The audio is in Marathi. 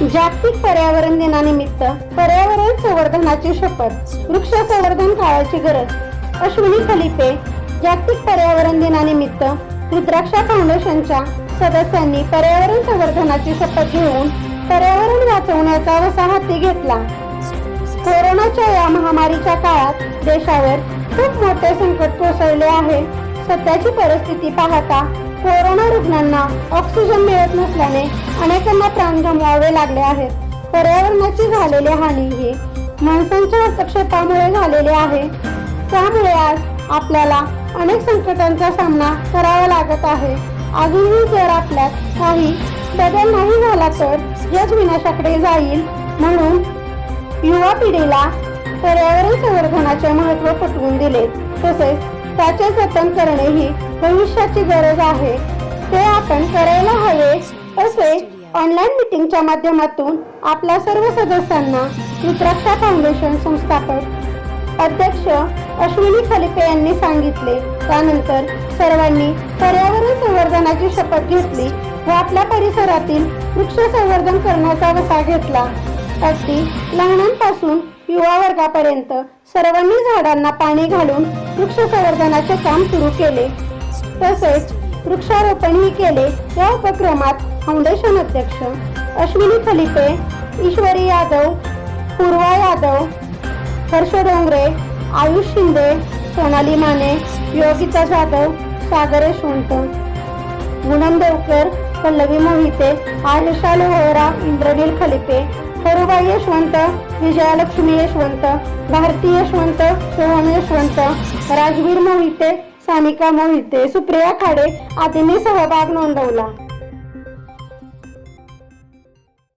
जागतिक पर्यावरण दिनानिमित्त पर्यावरण संवर्धनाची शपथ वृक्ष संवर्धन काळाची गरज अश्विनी खलिपे जागतिक पर्यावरण दिनानिमित्त रुद्राक्षा फाउंडेशनच्या सदस्यांनी पर्यावरण संवर्धनाची शपथ घेऊन पर्यावरण वाचवण्याचा वसा हाती घेतला. कोरोनाच्या या महामारीच्या काळात देशावर खूप मोठे संकट कोसळले आहे. सध्याची परिस्थिती पाहता कोरोना रुग्णांना ऑक्सिजन मिळत नसल्याने अनेकांना प्राण गमवावे लागले आहेत. पर्यावरणाची झालेली हानी ही माणसांच्या हस्तक्षेपामुळे झालेली आहे. त्यामुळे आज आपल्याला अनेक संकटांचा सामना करावा लागत आहे. अजूनही जर आपल्यात काही बदल नाही झाला तर जग विनाशाकडे जाईल. म्हणून युवा पिढीला पर्यावरण संवर्धनाचे महत्त्व पटवून दिले. तसेच त्याचे जतन करणे ही भविष्याची गरज आहे. ते आपण करायला हवे असे ऑनलाईन मीटिंगच्या माध्यमातून आपल्या सर्व सदस्यांना रुद्राक्षा फाउंडेशन संस्थापक अध्यक्ष अश्विनी खलिफे यांनी सांगितले. त्यानंतर सर्वांनी पर्यावरण संवर्धनाची शपथ घेतली व आपल्या परिसरातील वृक्ष संवर्धन करण्याचा वसा घेतला. अगदी लहानांपासून युवा वर्गापर्यंत सर्वांनी झाडांना पाणी घालून वृक्ष संवर्धनाचे काम सुरू केले. तसेच वृक्षारोपणही केले. या उपक्रमात फाउंडेशन अध्यक्ष अश्विनी खलिपे ईश्वरी यादव पूर्वा यादव हर्ष डोंगरे आयुष शिंदे सोनाली माने योगिता जाधव सागर यशवंत पूनम देवकर पल्लवी मोहिते आयशा लोहरा इंद्रनील खलिपे हरुबाई यशवंत विजयालक्ष्मी यशवंत भारती यशवंत सोहम यशवंत राजवीर मोहिते सानिका मोहिते सुप्रिया खाडे आदींनी सहभाग नोंदवला.